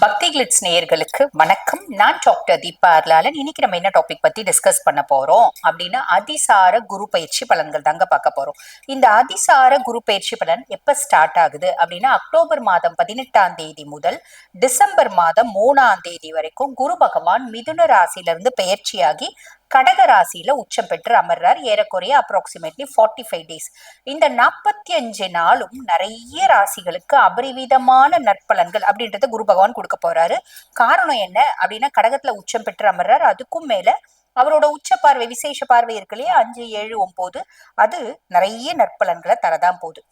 va பக்தி glitz நேயர்களுக்கு வணக்கம். நான் டாக்டர் தீபா அர்லாலன் இன்னைக்கு நம்ம என்ன டாபிக் பத்தி டிஸ்கஸ் பண்ண போறோம்? அப்படின்னா அதிசார குரு பயிற்சி பலன்கள் தாங்க பார்க்க போறோம். இந்த அதிசார குரு பயிற்சி பலன் எப்ப ஸ்டார்ட் ஆகுது? அப்படின்னா அக்டோபர் மாதம் பதினெட்டாம் தேதி முதல் டிசம்பர் மாதம் மூணாம் தேதி வரைக்கும் குரு பகவான் மிதுன ராசியிலிருந்து பயிற்சியாகி கடக ராசியில உச்சம் பெற்று அமர்றார். ஏறக்குறைய அப்ராக்சிமேட்லி ஃபார்ட்டி ஃபைவ் டேஸ் இந்த நாற்பத்தி அஞ்சு நாளும் நிறைய ராசிகளுக்கு அபரிவிதமான நற்பலன்கள் அப்படின்றத குரு பகவான் கொடுக்க போறோம் போறாரு. காரணம் என்ன அப்படின்னா கடகத்துல உச்சம் பெற்று அமர்றாரு. அதுக்கும் மேல அவரோட உச்ச பார்வை விசேஷ பார்வை இருக்கு இல்லையா? அஞ்சு ஏழு ஒன்பது. அது நிறைய நற்பலன்களை தரதான் போகுது.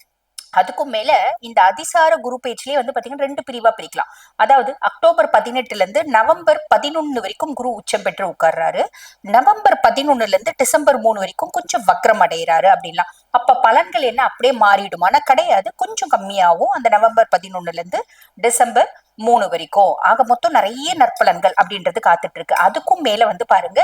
அதுக்கும் மேல இந்த அதிசார குரு பேச்சிலேயே வந்து பாத்தீங்கன்னா ரெண்டு பிரிவா பிரிக்கலாம். அதாவது அக்டோபர் பதினெட்டுல இருந்து நவம்பர் பதினொன்னு வரைக்கும் குரு உச்சம் பெற்று உட்கார்றாரு. நவம்பர் பதினொன்னுல இருந்து டிசம்பர் மூணு வரைக்கும் கொஞ்சம் வக்ரம் அடைகிறாரு அப்படின்லாம். அப்ப பலன்கள் என்ன? அப்படியே மாறிடுமானா கிடையாது. கொஞ்சம் கம்மியாகும். அந்த நவம்பர் பதினொன்னுல இருந்து டிசம்பர் மூணு வரைக்கும். ஆக மொத்தம் நிறைய நற்பலன்கள் அப்படின்றது காத்துட்டு இருக்கு அதுக்கும் மேல வந்து பாருங்க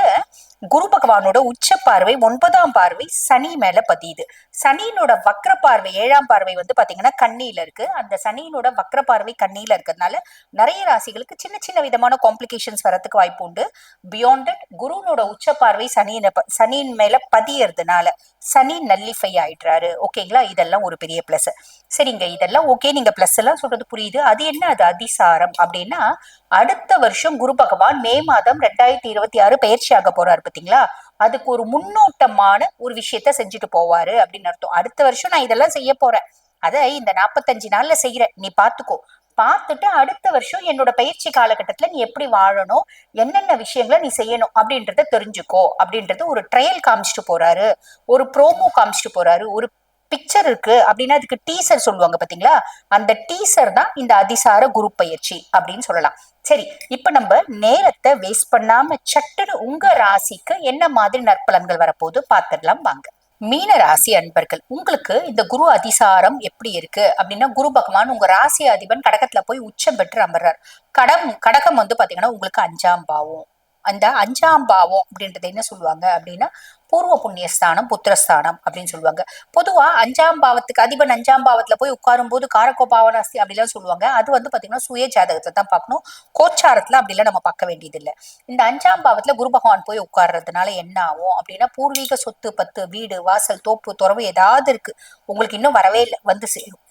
குரு பகவானோட உச்ச பார்வை ஒன்பதாம் பார்வை சனி மேல பதியுது. சனியினோட வக்ர பார்வை ஏழாம் பார்வை வந்து பாத்தீங்கன்னா கண்ணியில இருக்கு. அந்த சனியினோட வக்ர பார்வை கண்ணியில இருக்கிறதுனால நிறைய ராசிகளுக்கு சின்ன சின்ன விதமான காம்ப்ளிகேஷன்ஸ் வரத்துக்கு வாய்ப்பு உண்டு. பியாண்ட் குருனோட உச்ச பார்வை சனியின சனியின் மேல பதியறதுனால சனி நல்லிஃபையா ஆயிடுறாரு. ஓகேங்களா இதெல்லாம் ஒரு பெரிய பிளஸ் சரிங்க. இதெல்லாம் ஓகே நீங்க பிளஸ் எல்லாம் சொல்றது புரியுது. அது என்ன? அது அதிசாரம். அப்படின்னா அடுத்த வருஷம் குரு பகவான் மே மாதம் ரெண்டாயிரத்தி இருபத்தி ஆறு பயிற்சி ஆக போறாரு பாத்தீங்களா? அதுக்கு ஒரு முன்னோட்டமான ஒரு விஷயத்த செஞ்சுட்டு போவாரு அப்படின்னு அர்த்தம். அடுத்த வருஷம் நான் இதெல்லாம் செய்ய போறேன். அதை இந்த நாற்பத்தஞ்சு நாள்ல செய்யறேன். நீ பாத்துக்கோ. பார்த்துட்டு அடுத்த வருஷம் என்னோட பயிற்சி காலகட்டத்துல நீ எப்படி வாழணும் என்னென்ன விஷயங்களை நீ செய்யணும் அப்படின்றத தெரிஞ்சுக்கோ அப்படின்றது ஒரு ட்ரையல் காமிச்சிட்டு போறாரு. ஒரு ப்ரோமோ காமிச்சிட்டு போறாரு. ஒரு பிக்சர் இருக்கு அப்படின்னா அதுக்கு டீசர் சொல்லுவாங்க பாத்தீங்களா? அந்த டீசர் தான் இந்த அதிசார குரு பயிற்சி அப்படின்னு சொல்லலாம். சரி இப்ப நம்ம நேரத்தை வேஸ்ட் பண்ணாம சட்டுன்னு உங்க ராசிக்கு என்ன மாதிரி நற்பலன்கள் வரப்போகுது பார்த்துடலாம் வாங்க. மீன ராசி அன்பர்கள் உங்களுக்கு இந்த குரு அதிசாரம் எப்படி இருக்கு? அப்படின்னா குரு பகவான் உங்க ராசி அதிபன் கடகத்துல போய் உச்சம் பெற்று அமர்றார். கடம் கடகம் வந்து பாத்தீங்கன்னா உங்களுக்கு அஞ்சாம் பாவம். அந்த அஞ்சாம் பாவம் அப்படின்றது என்ன சொல்லுவாங்க அப்படின்னா பூர்வ புண்ணியஸ்தானம் புத்திரஸ்தானம் அப்படின்னு சொல்லுவாங்க. பொதுவா அஞ்சாம் பாவத்துக்கு அதிபன் அஞ்சாம் பாவத்துல போய் உட்காரும் போது காரக்கோ பாவனாஸ்தி அப்படிலாம் சொல்லுவாங்க. அது வந்து பாத்தீங்கன்னா சுய ஜாதகத்தை தான் பார்க்கணும். கோச்சாரத்துல அப்படிலாம் நம்ம பார்க்க வேண்டியது இல்லை இந்த அஞ்சாம் பாவத்துல குரு பகவான் போய் உட்கார்றதுனால என்ன ஆகும் அப்படின்னா பூர்வீக சொத்து பத்து வீடு வாசல் தோப்பு துறவு ஏதாவது இருக்கு. உங்களுக்கு இன்னும் வரவே இல்லை வந்து சேரும்.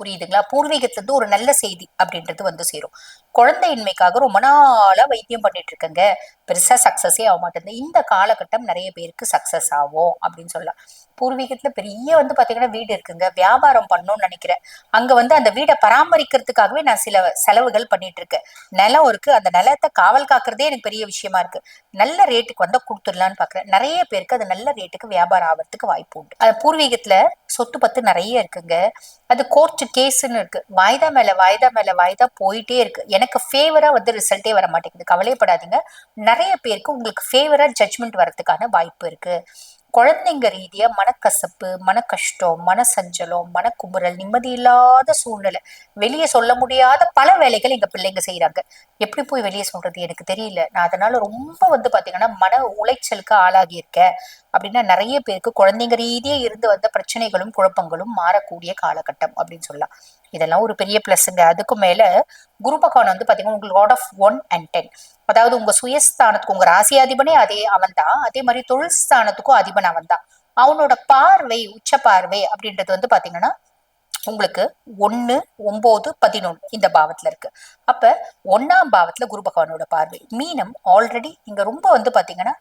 புரியுதுங்களா? பூர்வீகத்திலிருந்து ஒரு நல்ல செய்தி அப்படின்றது வந்து சேரும். குழந்தையின்மைக்காக ரொம்ப நாளா வைத்தியம் பண்ணிட்டு இருக்கங்க. பெருசா சக்சஸே ஆக மாட்டேங்குது. இந்த காலகட்டம் நிறைய பேருக்கு சக்சஸ் ஆகும் அப்படின்னு சொல்லலாம். பூர்வீகத்துல பெரிய வந்து பாத்தீங்கன்னா வீடு இருக்குங்க. வியாபாரம் பண்ணணும்னு நினைக்கிறேன். அங்க வந்து அந்த வீடை பராமரிக்கிறதுக்காகவே நான் சில செலவுகள் பண்ணிட்டு இருக்கேன் நிலம் இருக்கு. அந்த நிலத்தை காவல் காக்குறதே எனக்கு பெரிய விஷயமா இருக்கு. நல்ல ரேட்டுக்கு வந்தா கொடுத்துடலான்னு பாக்குறேன். நிறைய பேருக்கு அது நல்ல ரேட்டுக்கு வியாபாரம் ஆகிறதுக்கு வாய்ப்பு உண்டு. அது பூர்வீகத்துல சொத்து பத்து நிறைய இருக்குங்க. அது கோர்ட் கேஸ்ன்னு இருக்கு. வாய்தா மேல வாய்தா மேல வாய்தா போயிட்டே இருக்கு. எனக்கு ஃபேவரா வந்து ரிசல்ட்டே வர மாட்டேங்குது கவலைப்படாதீங்க. நிறைய பேருக்கு உங்களுக்கு ஃபேவரா ஜட்ஜ்மெண்ட் வரதுக்கான வாய்ப்பு இருக்கு. குழந்தைங்க ரீதியா மனக்கசப்பு மன கஷ்டம் மன சஞ்சலம் மனக்குமுறல் நிம்மதி இல்லாத சூழ்நிலை. வெளியே சொல்ல முடியாத பல வேலைகள் எங்க பிள்ளைங்க செய்யறாங்க எப்படி போய் வெளியே சொல்றது? எனக்கு தெரியல. நான் அதனால ரொம்ப வந்து பாத்தீங்கன்னா மன உளைச்சலுக்கு ஆளாகி இருக்கேன். அப்படின்னா நிறைய பேருக்கு குழந்தைங்க ரீதியே இருந்து வந்த பிரச்சனைகளும் குழப்பங்களும் மாறக்கூடிய காலகட்டம் அப்படின்னு சொல்லலாம். இதெல்லாம் ஒரு பெரிய பிளஸ்ங்க அதுக்கு மேல குரு பகவான் வந்து பாத்தீங்கன்னா உங்களுக்கு lot of one and ten அதாவது உங்க சுயஸ்தானத்துக்கு உங்க ராசி அதிபனே அதே அவன் தான் அதே மாதிரி தொழில் ஸ்தானத்துக்கும் அதிபன் அவன் தான் அவனோட பார்வை உச்ச பார்வை அப்படின்றது வந்து பாத்தீங்கன்னா உங்களுக்கு ஒன்னு ஒன்பது பதினொன்னு இந்த பாவத்துல இருக்கு. அப்ப ஒன்னாம் பாவத்துல குரு பகவானோட பார்வை. மீனம் ஆல்ரெடி இங்க ரொம்ப வந்து பாத்தீங்கன்னா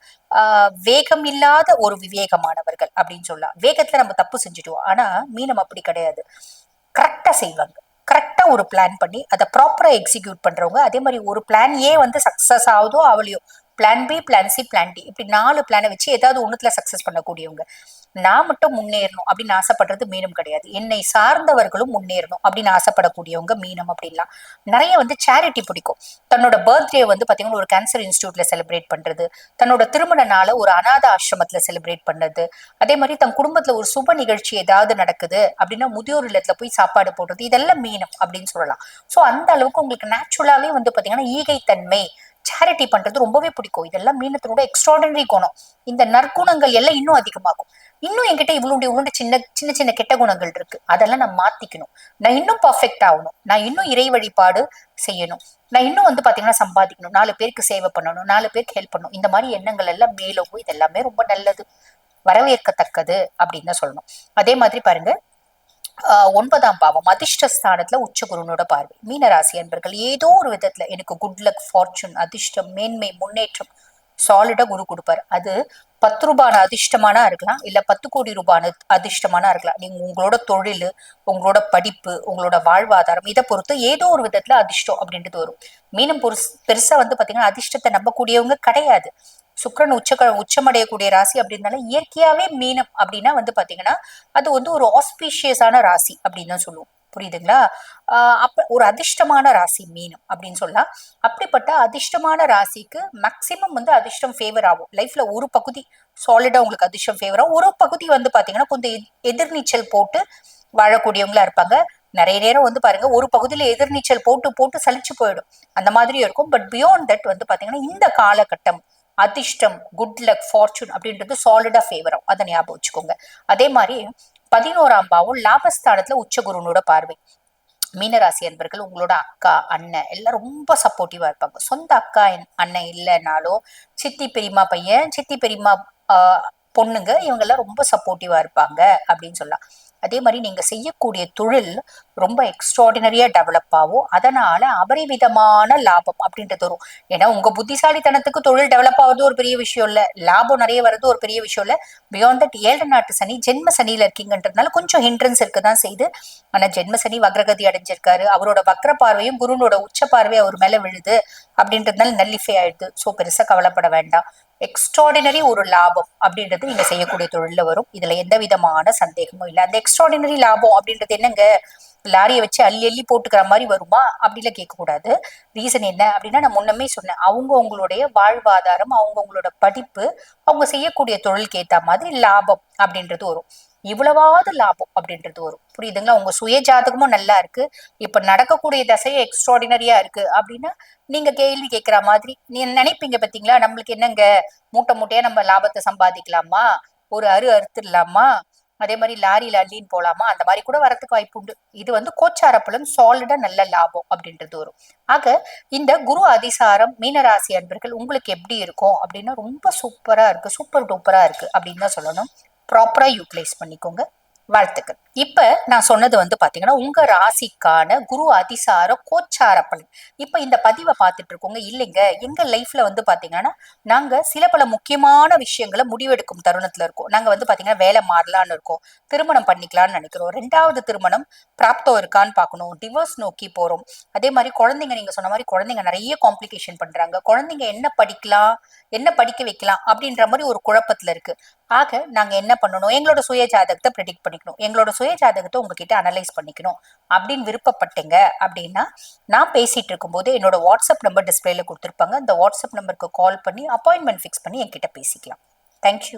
வேகம் இல்லாத ஒரு விவேகமானவர்கள் அப்படின்னு சொல்லலாம். வேகத்துல நம்ம தப்பு செஞ்சுட்டோம். ஆனா மீனம் அப்படி கிடையாது. கரெக்டா செய்வாங்க. கரெக்டா ஒரு பிளான் பண்ணி அதை ப்ராப்பராக எக்ஸிக்யூட் பண்றவங்க அதே மாதிரி ஒரு பிளான் ஏ வந்து சக்ஸஸ் ஆகுதோ அவளையோ plan B plan C plan D இப்படி நாலு பிளானை வச்சு ஏதாவது ஒன்றுத்தில் சக்ஸஸ் பண்ணக்கூடியவங்க. நான் மட்டும் முன்னேறணும் அப்படின்னு ஆசைப்படுறது மீனம் கிடையாது. என்னை சார்ந்தவர்களும் முன்னேறணும் அப்படின்னு ஆசைப்படக்கூடியவங்க மீனம் அப்படின்லாம். நிறைய வந்து சேரிட்டி பிடிக்கும். தன்னோட பர்த்டே வந்து பார்த்தீங்கன்னா ஒரு கேன்சர் இன்ஸ்டியூட்ல செலிப்ரேட் பண்றது. தன்னோட திருமண நாளை ஒரு அநாத ஆசிரமத்துல செலிப்ரேட் பண்ணது. அதே மாதிரி தன் குடும்பத்துல ஒரு சுப நிகழ்ச்சி ஏதாவது நடக்குது அப்படின்னா முதியோர் இல்லத்துல போய் சாப்பாடு போடுறது இதெல்லாம் மீனம் அப்படின்னு சொல்லலாம். ஸோ அந்த அளவுக்கு உங்களுக்கு நேச்சுரலாவே வந்து பார்த்தீங்கன்னா ஈகைத்தன்மை சேரிட்டி பண்றது ரொம்பவே பிடிக்கும். இதெல்லாம் மீனத்தினோட எக்ஸ்ட்ராடனரி குணம். இந்த நற்குணங்கள் எல்லாம் இன்னும் அதிகமாகும். இன்னும் என்கிட்ட இவளுடைய இவளுடைய சின்ன சின்ன சின்ன கெட்ட குணங்கள் இருக்கு. அதெல்லாம் நான் மாத்திக்கணும். நான் இன்னும் பர்ஃபெக்ட் ஆகணும். நான் இன்னும் இறை வழிபாடு செய்யணும். நான் இன்னும் வந்து பாத்தீங்கன்னா சம்பாதிக்கணும். நாலு பேருக்கு சேவை பண்ணணும். நாலு பேருக்கு ஹெல்ப் பண்ணணும். இந்த மாதிரி எண்ணங்கள் எல்லாம் மேலவும் இது எல்லாமே ரொம்ப நல்லது. வரவேற்கத்தக்கது அப்படின்னு தான் சொல்லணும். அதே மாதிரி பாருங்க ஒன்பதாம் பாவம் அதிர்ஷ்டஸ்தானத்துல உச்சகுருனோட பார்வை. மீனராசி அன்பர்கள் ஏதோ ஒரு விதத்துல எனக்கு குட் லக் ஃபார்ச்சூன் அதிர்ஷ்டம் மேன்மை முன்னேற்றம் சாலிடா குரு கொடுப்பாரு. அது பத்து ரூபான அதிர்ஷ்டமானா இருக்கலாம் இல்ல பத்து கோடி ரூபான அதிர்ஷ்டமானா இருக்கலாம். நீங்க உங்களோட தொழில் உங்களோட படிப்பு உங்களோட வாழ்வாதாரம் இதை பொறுத்து ஏதோ ஒரு விதத்துல அதிர்ஷ்டம் அப்படின்றது வரும். மீனம் பெருசா வந்து பாத்தீங்கன்னா அதிர்ஷ்டத்தை நம்பக்கூடியவங்க கிடையாது. சுக்கிரன் உச்ச உச்சமடையக்கூடிய ராசி அப்படின்னால இயற்கையாவே மீனம் அப்படின்னா வந்து பாத்தீங்கன்னா அது வந்து ஒரு ஆஸ்பீஷியஸான ராசி அப்படின்னு தான் சொல்லுவோம். புரியுதுங்களா? ஆஹ் அப்ப ஒரு அதிர்ஷ்டமான ராசி மீனம் அப்படின்னு சொல்லலாம். அப்படிப்பட்ட அதிர்ஷ்டமான ராசிக்கு மேக்சிமம் வந்து அதிர்ஷ்டம் ஃபேவர் ஆகும். லைஃப்ல ஒரு பகுதி சாலிடா உங்களுக்கு அதிர்ஷ்டம் ஃபேவர் ஆகும். ஒரு பகுதி வந்து பாத்தீங்கன்னா கொஞ்சம் எதிர்நீச்சல் போட்டு வாழக்கூடியவங்களா இருப்பாங்க. நிறைய நேரம் வந்து பாருங்க ஒரு பகுதியில எதிர்நீச்சல் போட்டு போட்டு சலிச்சு போயிடும். அந்த மாதிரியும் இருக்கும். பட் பியாண்ட் தட் வந்து பாத்தீங்கன்னா இந்த காலகட்டம் அதிர்ஷ்டம் குட் லக் ஃபார்ச்சூன் அப்படின்றது சாலிடா ஃபேவர் ஆகும் அதை ஞாபகம் வச்சுக்கோங்க. அதே மாதிரி பதினோராம் பாவம் லாபஸ்தானத்துல உச்சகுருனோட பார்வை. மீனராசி அன்பர்கள் உங்களோட அக்கா அண்ணன் எல்லாம் ரொம்ப சப்போர்ட்டிவா இருப்பாங்க. சொந்த அக்கா என்- அண்ணன் இல்லைனாலும் சித்தி பெரியம்மா பையன் சித்தி பெரியம்மா பொண்ணுங்க இவங்க எல்லாம் ரொம்ப சப்போர்ட்டிவா இருப்பாங்க அப்படின்னு சொல்லலாம். அதே மாதிரி நீங்க செய்யக்கூடிய தொழில் ரொம்ப எக்ஸ்ட்ராடினரியா டெவலப் ஆகும். அதனால அபரிமிதமான லாபம் அப்படின்றது வரும். ஏன்னா உங்க புத்திசாலித்தனத்துக்கு தொழில் டெவலப் ஆகுறது ஒரு பெரிய விஷயம் இல்ல. லாபம் நிறைய வர்றது ஒரு பெரிய விஷயம் இல்ல. பியாண்ட் தட் ஏழு நாட்டு சனி ஜென்ம சனியில இருக்கீங்கன்றதுனால கொஞ்சம் ஹிண்ட்ரன்ஸ் இருக்குதான் செய்யுது ஆனா ஜென்ம சனி வக்ரகதி அடைஞ்சிருக்காரு. அவரோட வக்ர பார்வையும் குருனோட உச்ச பார்வை அவர் மேல விழுது. அப்படின்றதுனால நல்லிஃபை ஆயிடுது. ஸோ பெருசா கவலைப்பட வேண்டாம். எக்ஸ்ட்ராடினரி ஒரு லாபம் அப்படின்றது நீங்க செய்யக்கூடிய தொழில்ல வரும். இதுல எந்த விதமான சந்தேகமும் இல்லை. அந்த எக்ஸ்ட்ராடினரி லாபம் அப்படின்றது என்னங்க? லாரியை வச்சு அள்ளி அள்ளி போட்டுக்கிற மாதிரி வருமா? அப்படிலாம் கேட்கக்கூடாது. ரீசன் என்ன அப்படின்னா நான் முன்னமே சொன்னேன். அவங்க அவங்களுடைய வாழ்வாதாரம் அவங்க அவங்களோட படிப்பு அவங்க செய்யக்கூடிய தொழிலுக்கு ஏத்த மாதிரி லாபம் அப்படின்றது வரும். இவ்வளவாவது லாபம் அப்படின்றது வரும். புரியுதுங்களா? உங்க சுய ஜாதகமும் நல்லா இருக்கு. இப்ப நடக்கக்கூடிய தசையே எக்ஸ்ட்ராடினரியா இருக்கு அப்படின்னா நீங்க கேள்வி கேட்கிற மாதிரி நீ நினைப்பீங்க பாத்தீங்களா? நம்மளுக்கு என்னங்க? மூட்டை மூட்டையா நம்ம லாபத்தை சம்பாதிக்கலாமா? ஒரு அரு அறுத்துடலாமா? அதே மாதிரி லாரியில அள்ளின்னு போலாமா? அந்த மாதிரி கூட வரத்துக்கு வாய்ப்பு உண்டு. இது வந்து கோச்சார சாலிடா நல்ல லாபம் அப்படின்றது வரும். ஆக இந்த குரு அதிசாரம் மீனராசி அன்பர்கள் உங்களுக்கு எப்படி இருக்கும் அப்படின்னா ரொம்ப சூப்பரா இருக்கு. சூப்பர் டூப்பரா இருக்கு அப்படின்னு தான் சொல்லணும். ப்ராப்பராக யூட்டிலைஸ் பண்ணிக்கோங்க. வாழ்த்துக்கள். இப்ப நான் சொன்னது வந்து பாத்தீங்கன்னா உங்க ராசிக்கான குரு அதிசார கோச்சார பலன். இப்ப இந்த பதிவை பார்த்துட்டு இருக்கோங்க. இல்லைங்க. எங்க லைஃப்ல வந்து பாத்தீங்கன்னா நாங்க சில பல முக்கியமான விஷயங்களை முடிவெடுக்கும் தருணத்துல இருக்கோம். நாங்க வந்து பாத்தீங்கன்னா வேலை மாறலாம்னு இருக்கோம். திருமணம் பண்ணிக்கலாம்னு நினைக்கிறோம். ரெண்டாவது திருமணம் பிராப்தம் இருக்கான்னு பாக்கணும் டிவோர்ஸ் நோக்கி போறோம். அதே மாதிரி குழந்தைங்க நீங்க சொன்ன மாதிரி குழந்தைங்க நிறைய காம்ப்ளிகேஷன் பண்றாங்க. குழந்தைங்க என்ன படிக்கலாம்? என்ன படிக்க வைக்கலாம்? அப்படின்ற மாதிரி ஒரு குழப்பத்துல இருக்கு. ஆக நாங்க என்ன பண்ணணும்? எங்களோட சுய ஜாதகத்தை ப்ரெடிக்ட் பண்ணிக்கணும். எங்களோட சுய ஜாதகத்தை உங்ககிட்ட அனலைஸ் பண்ணிக்கணும். அப்படின்னு விருப்பப்பட்டீங்க அப்படின்னா நான் பேசிட்டு இருக்கும்போது என்னோட வாட்ஸ்அப் நம்பர் டிஸ்பிளேல கொடுத்துருப்பாங்க. அந்த வாட்ஸ்அப் நம்பருக்கு கால் பண்ணி அப்பாயின்மெண்ட் ஃபிக்ஸ் பண்ணி என்கிட்ட பேசிக்கலாம். தேங்க்யூ